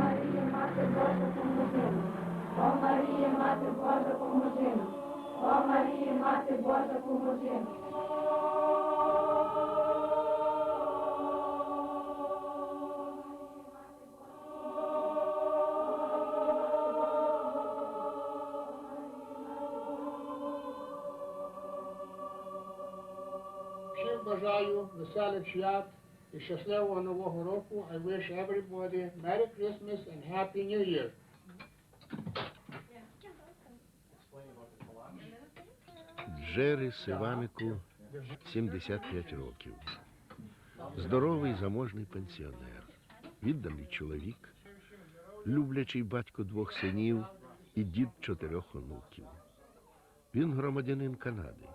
Марія, Мати Божа, поможи нам. О Марія, Мати Божа, поможи нам. О Марія, Мати Божа, поможи нам. Бажаю веселих свят і щасливого Нового року. I wish everybody Merry Christmas and Happy New Year. Джері Сиванику 75 років. Здоровий заможний пенсіонер, відданий чоловік, люблячий батько двох синів і дід чотирьох онуків. Він громадянин Канади,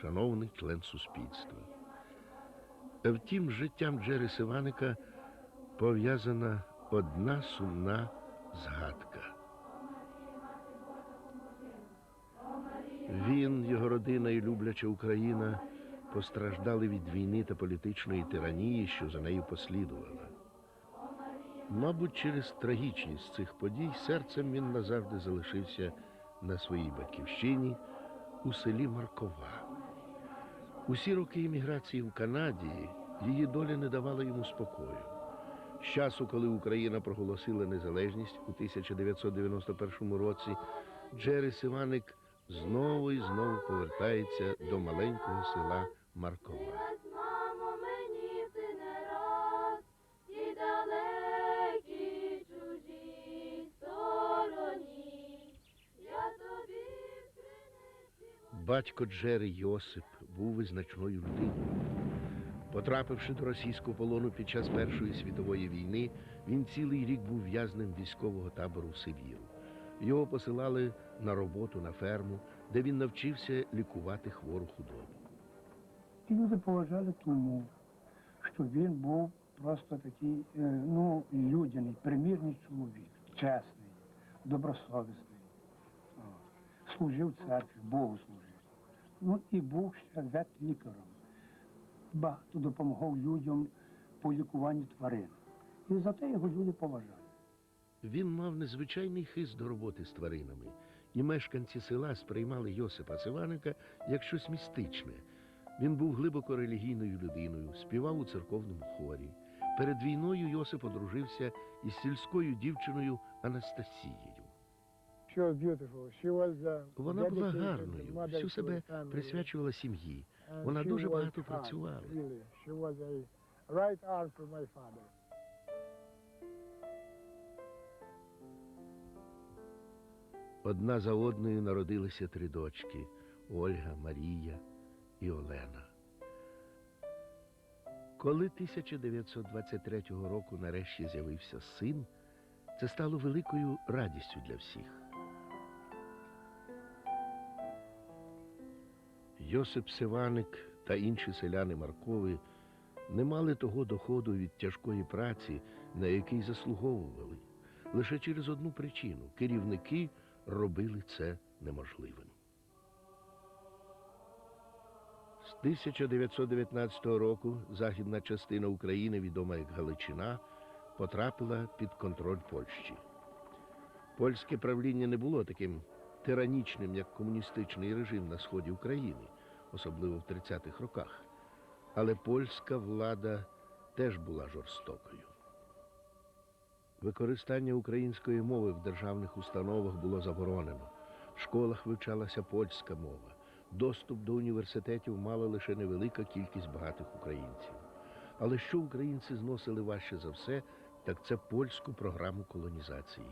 шановний член суспільства. Втім, життям Джері Сиваника пов'язана одна сумна згадка. Він, його родина і любляча Україна постраждали від війни та політичної тиранії, що за нею послідувала. Мабуть, через трагічність цих подій серцем він назавжди залишився на своїй батьківщині у селі Маркова. Усі роки імміграції в Канаді її доля не давала йому спокою. З часу, коли Україна проголосила незалежність у 1991 році, Джері Сиваник знову і знову повертається до маленького села Маркова. Батько Джери Йосип був визначною людиною. Потрапивши до російського полону під час Першої світової війни, він цілий рік був в'язнем військового табору Сибіру. Його посилали на роботу на ферму, де він навчився лікувати хвору худобу. І люди поважали тому, що він був просто такий, е, ну, людяний, примірний чоловік, чесний, добросовісний. Служив церкві, Богу служив. Ну і був ще ветлікарем. Багато допомагав людям по лікуванню тварин. І за те його люди поважали. Він мав незвичайний хист до роботи з тваринами, і мешканці села сприймали Йосипа Сиваника як щось містичне. Він був глибоко релігійною людиною, співав у церковному хорі. Перед війною Йосип одружився із сільською дівчиною Анастасією. Вона була гарною, всю себе присвячувала сім'ї. Вона дуже багато працювала. Одна за одною народилися три дочки Ольга, Марія і Олена. Коли 1923 року нарешті з'явився син, це стало великою радістю для всіх. Йосип Сиваник та інші селяни Маркови не мали того доходу від тяжкої праці, на який заслуговували. Лише через одну причину керівники робили це неможливим. З 1919 року західна частина України, відома як Галичина, потрапила під контроль Польщі. Польське правління не було таким тиранічним, як комуністичний режим на сході України, особливо в 30-х роках. Але польська влада теж була жорстокою. Використання української мови в державних установах було заборонено. В школах вивчалася польська мова. Доступ до університетів мала лише невелика кількість багатих українців. Але що українці зносили важче за все, так це польську програму колонізації.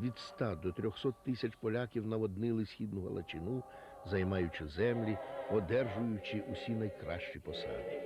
Від 100 до 300 тисяч поляків наводнили східну Галичину, займаючи землі, одержуючи усі найкращі посади. –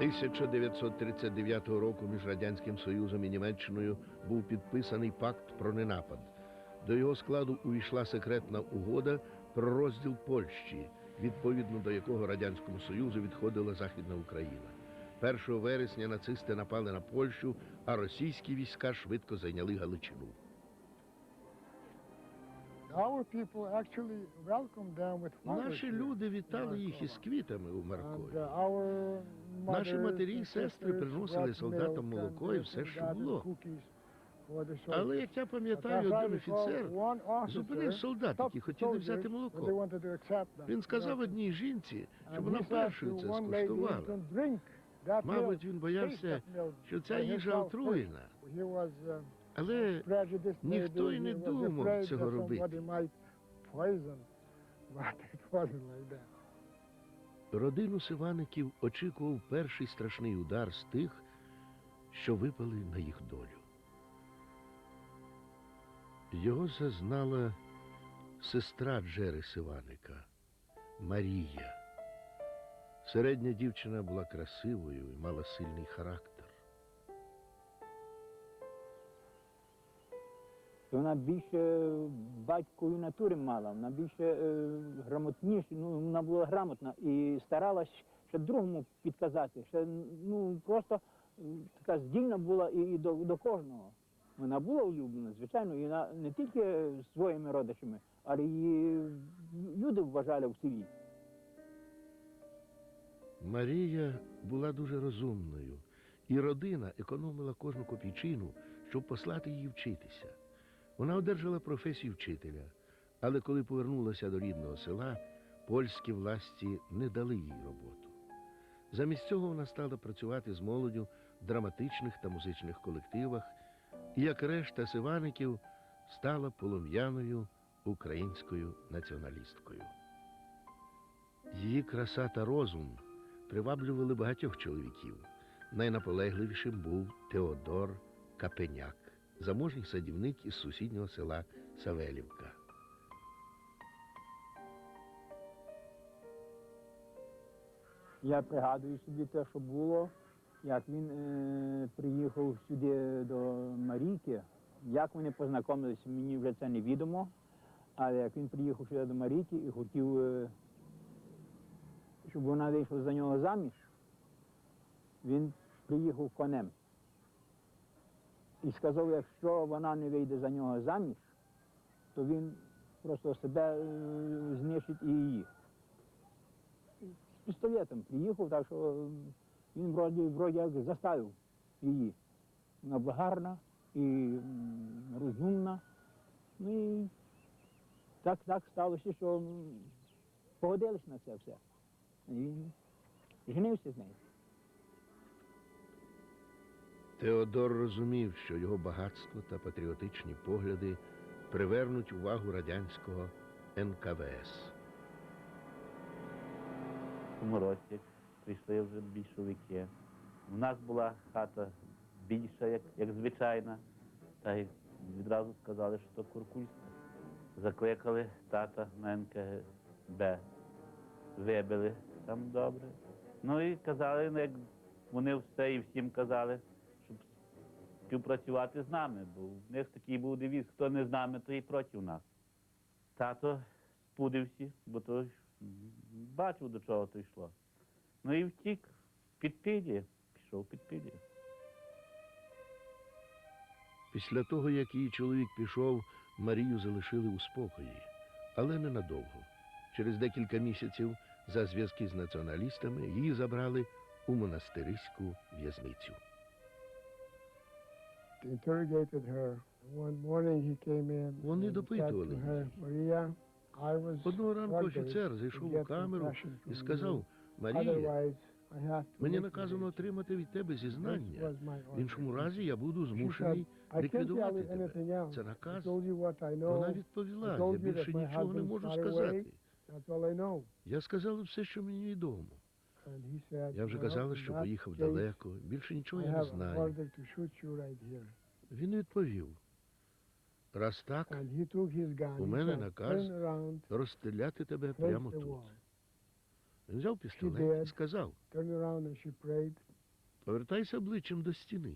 1939 року між Радянським Союзом і Німеччиною був підписаний пакт про ненапад. До його складу увійшла секретна угода про розділ Польщі, відповідно до якого Радянському Союзу відходила Західна Україна. 1 вересня нацисти напали на Польщу, а російські війська швидко зайняли Галичину. Our people actually welcomed them with flowers Наші люди вітали їх із квітами у Маркові. uh, Наші матері і сестри приносили солдатам молоко і все, що було. Але, як я пам'ятаю, один офіцер зупинив солдат, які хотіли взяти молоко. Він сказав одній жінці, що вона першою це скуштувала. "Don't drink that Мабуть, він боявся, що ця їжа отруєна. First." He was, uh, Але ніхто й не думав цього робити. родину Сиваників очікував перший страшний удар з тих, що випали на їх долю. Його зазнала сестра Джери Сиваника Марія. Середня дівчина була красивою і мала сильний характер. То вона більше батькової натури мала, вона більше е, грамотніша, ну, вона була грамотна і старалась ще другому підказати. Ще, ну, просто е, така здільна була і, і до, до кожного. Вона була улюблена, звичайно, і вона не тільки своїми родичами, але й люди вважали в селі. Марія була дуже розумною, і родина економила кожну копійчину, щоб послати її вчитися. Вона одержала професію вчителя, але коли повернулася до рідного села, польські власті не дали їй роботу. Замість цього вона стала працювати з молоддю в драматичних та музичних колективах, і, як решта сиваників, стала полум'яною українською націоналісткою. Її краса та розум приваблювали багатьох чоловіків. Найнаполегливішим був Теодор Капеняк, заможній садівник із сусіднього села Савелівка. Я пригадую собі те, що було, як він е, приїхав сюди до Марійки. Як вони познайомилися, мені вже це невідомо. Але як він приїхав сюди до Марійки і хотів, е, щоб вона вийшла за нього заміж, він приїхав конем. І сказав, якщо вона не вийде за нього заміж, то він просто себе е, знищить і її з пістолетом приїхав, так що він вроді, вроді як заставив її. Вона була гарна і розумна. Ну і так, так сталося, що погодились на це все. І женився з нею. Теодор розумів, що його багатство та патріотичні погляди привернуть увагу радянського НКВС. Тому році прийшли вже більшовики. У нас була хата більша, як, як звичайна, та й відразу сказали, що то Куркульська. Закликали тата на НКГБ, вибили там добре. Ну і казали, ну, як вони все і всім казали, співпрацювати з нами, бо в них такий був девіз, хто не з нами, то і проти нас. Тато спудився, бо то бачив, до чого то йшло. Ну і втік під підпілля, пішов підпілля. Після того, як її чоловік пішов, Марію залишили у спокої, але ненадовго. Через декілька місяців за зв'язки з націоналістами її забрали у монастириську в'язницю. Вони допитували was Одного ранку офіцер зайшов у камеру і сказав. Марія, мені наказано отримати від тебе зізнання. В іншому разі я буду змушений ліквідувати тебе. Це наказ. Вона відповіла, я більше нічого не можу сказати. Я сказала все, що мені відомо. Я вже "Well, казала, що поїхав далеко, більше нічого я не знаю. Він відповів: раз так. У мене наказ розстріляти тебе прямо тут. Він взяв пістолет і сказав: повертайся обличчям до стіни.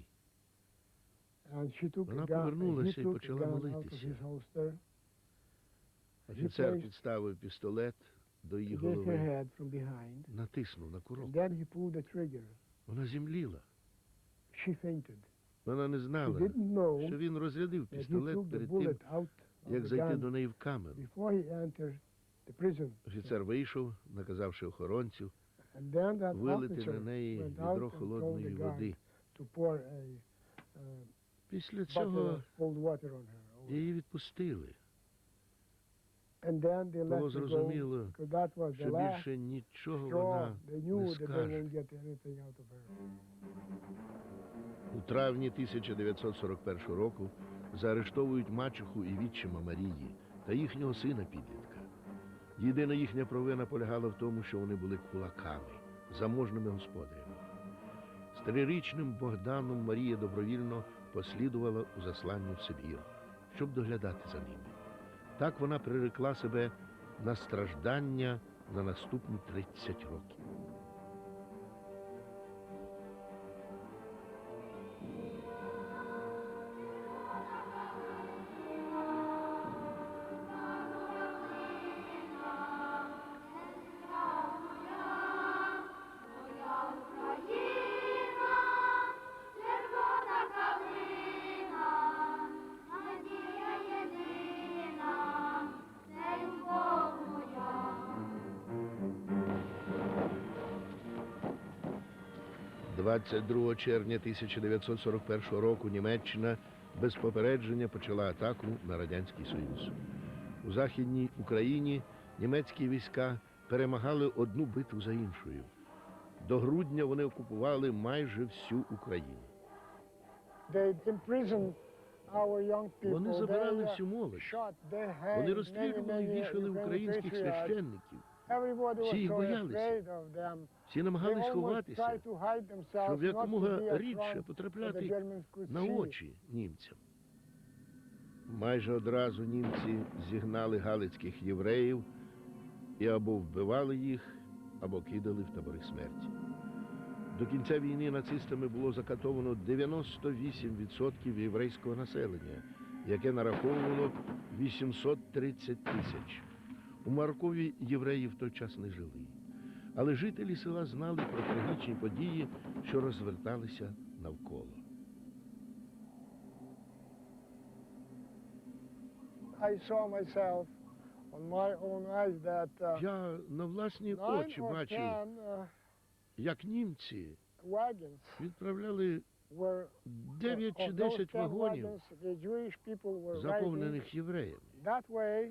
Вона повернулася і почала молитися. Офіцер підставив пістолет до її голови, натиснув на курок. and then he pulled the trigger. Вона зімліла. Вона не He знала, didn't know що він розрядив пістолет перед тим, як зайти до неї в камеру. Офіцер вийшов, наказавши охоронцю вилити на неї відро холодної води. uh, Після цього її відпустили. Було зрозуміло, що більше нічого вона не скаже. У травні 1941 року заарештовують мачуху і відчима Марії та їхнього сина підлітка. Єдина їхня провина полягала в тому, що вони були кулаками, заможними господарями. З трирічним Богданом Марія добровільно послідувала у заслання в Сибір, щоб доглядати за ними. Так вона прирекла себе на страждання на наступні 30 років. 22 червня 1941 року Німеччина без попередження почала атаку на Радянський Союз. У Західній Україні німецькі війська перемагали одну битву за іншою. До грудня вони окупували майже всю Україну. Вони забирали uh, всю молодь. they hanged Вони розстрілювали і вішали українських священників. Всі їх боялися. Всі намагались ховатися, щоб якомога рідше потрапляти на очі німцям. Майже одразу німці зігнали галицьких євреїв і або вбивали їх, або кидали в табори смерті. До кінця війни нацистами було закатовано 98% єврейського населення, яке нараховувало 830 тисяч. У Маркові євреї в той час не жили. Але жителі села знали про трагічні події, що розверталися навколо. I saw myself on my own eyes that uh, Я на власні nine очі or бачив, ten uh, як німці wagons відправляли were 9 чи of those 10 ten вагонів, wagons, the Jewish people were riding заповнених євреями. That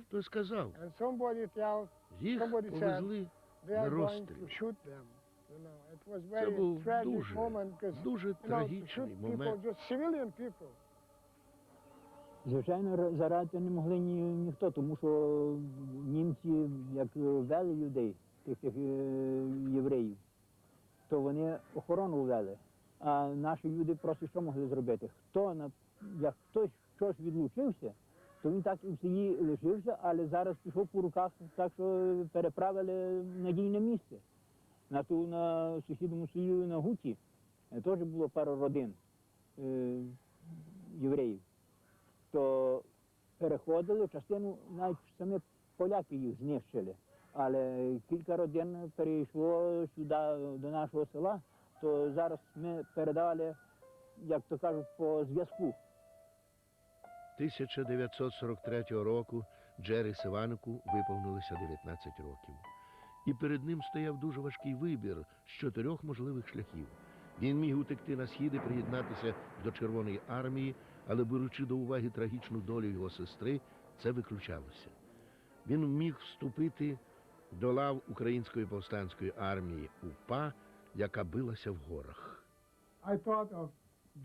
Хто сказав, and somebody tell їх повезли. на розстріл. to shoot them. You know, it was Це був дуже, дуже трагічний момент. Звичайно, ра- зарадити не могли ні, ніхто, тому що німці, як е, вели людей, тих, тих е, євреїв, то вони охорону вели. А наші люди просто що могли зробити? Хто на як хтось щось відлучився, то він так і в селі лишився, але зараз пішов по руках, так що переправили надійне місце. На ту на сусідному селі на Гуті е, теж було пару родин е, євреїв то переходили, частину навіть самі поляки їх знищили. Але кілька родин перейшло сюди до нашого села, то зараз ми передали, як то кажуть, по зв'язку. 1943 року Джері Сиванику виповнилося 19 років. І перед ним стояв дуже важкий вибір з чотирьох можливих шляхів. Він міг утекти на схід і приєднатися до Червоної армії, але беручи до уваги трагічну долю його сестри, це виключалося. Він міг вступити до лав Української повстанської армії УПА, яка билася в горах. I thought of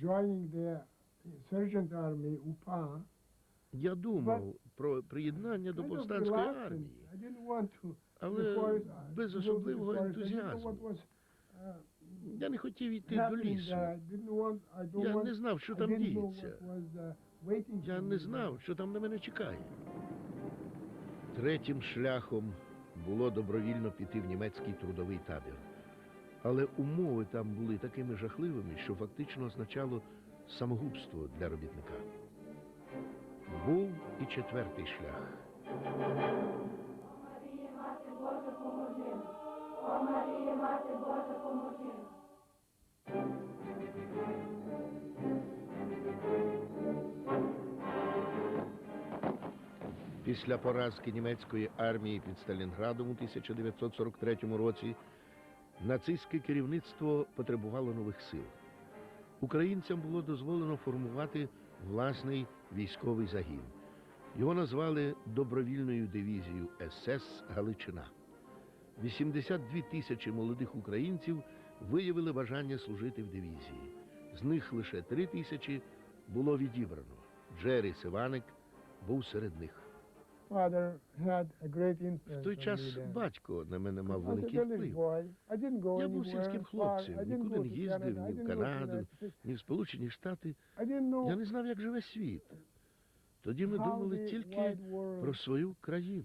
joining the. Я думав про приєднання до повстанської армії, але без to the особливого ентузіазму. uh, Я не хотів йти до лісу. Я не знав, що там діється. uh, Я не знав, що там на мене чекає. Третім шляхом було добровільно піти в німецький трудовий табір. Але умови там були такими жахливими, що фактично означало самогубство для робітника. Був і четвертий шлях. Після поразки німецької армії під Сталінградом у 1943 році нацистське керівництво потребувало нових сил. Українцям було дозволено формувати власний військовий загін. Його назвали добровільною дивізією СС Галичина. 82 тисячі молодих українців виявили бажання служити в дивізії. З них лише 3 тисячі було відібрано. Джері Сиваник був серед них. В той час батько на мене мав великий вплив. Я був сільським хлопцем, нікуди не їздив, ні в Канаду, ні в Сполучені Штати. Я не знав, як живе світ. Тоді ми думали тільки про свою країну.